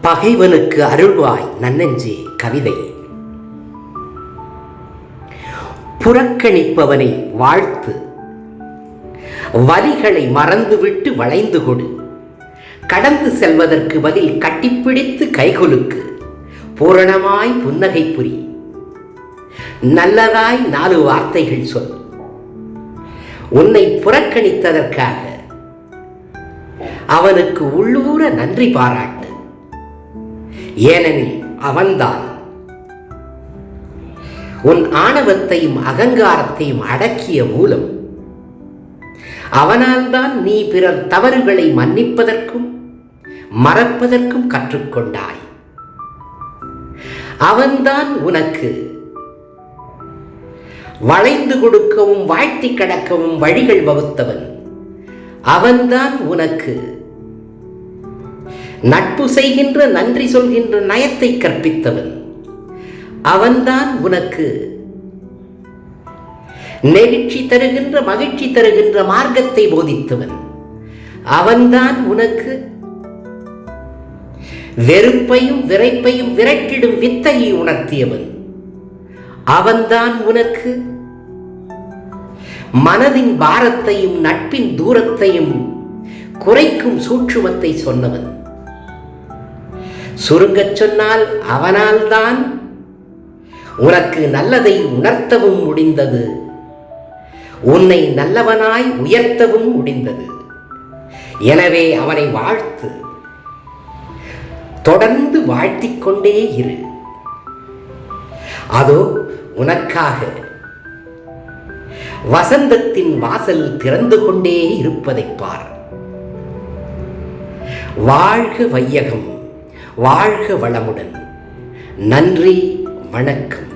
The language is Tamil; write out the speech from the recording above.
பகைவனுக்கு அருள்வாய் நன்னெஞ்சே கவிதை. புறக்கணிப்பவனை வாழ்த்து. வலிகளை மறந்துவிட்டு வளைந்து கொடு. கடந்து செல்வதற்கு பதில் கட்டிப்பிடித்து கைகொலுக்கு. பூரணமாய் புன்னகை புரி. நல்லதாய் நாலு வார்த்தைகள் சொல். உன்னை புறக்கணித்ததற்காக அவனுக்கு உள்ளூர நன்றி பாராட்டு. ஏனெனில் அவன்தான் உன் ஆணவத்தையும் அகங்காரத்தையும் அடக்கிய மூலம் அவனால்தான் நீ பிறர் தவறுகளை மன்னிப்பதற்கும் மறப்பதற்கும் கற்றுக்கொண்டாய். அவன்தான் உனக்கு வளைந்து கொடுக்கவும் வாழ்த்தி கடக்கவும் வழிகள் வகுத்தவன். அவன்தான் உனக்கு. நட்பு செய்கின்ற நன்றி சொல்கின்ற நயத்தை கற்பித்தவன். அவன்தான் உனக்கு. நெகிழ்ச்சி தருகின்ற மகிழ்ச்சி தருகின்ற மார்க்கத்தை போதித்தவன். அவன்தான் உனக்கு. வெறுப்பையும் விரைப்பையும் விரட்டிடும் வித்தையை உணர்த்தியவன். அவன்தான் உனக்கு. மனதின் பாரத்தையும் நட்பின் தூரத்தையும் குறைக்கும் சூட்சுமத்தை சொன்னவன். சுருங்கச் சொன்னால் அவனால்தான் உனக்கு நல்லதை உணர்த்தவும் முடிந்தது. உன்னை நல்லவனாய் உயர்த்தவும் முடிந்தது. எனவே அவனை வாழ்த்து. தொடர்ந்து வாழ்த்திக்கொண்டே இரு. அதோ உனக்காக வசந்தத்தின் வாசல் திறந்து கொண்டே இருப்பதைப் பார். வாழ்க வையகம் வாழ்க வளமுடன். நன்றி வணக்கம்.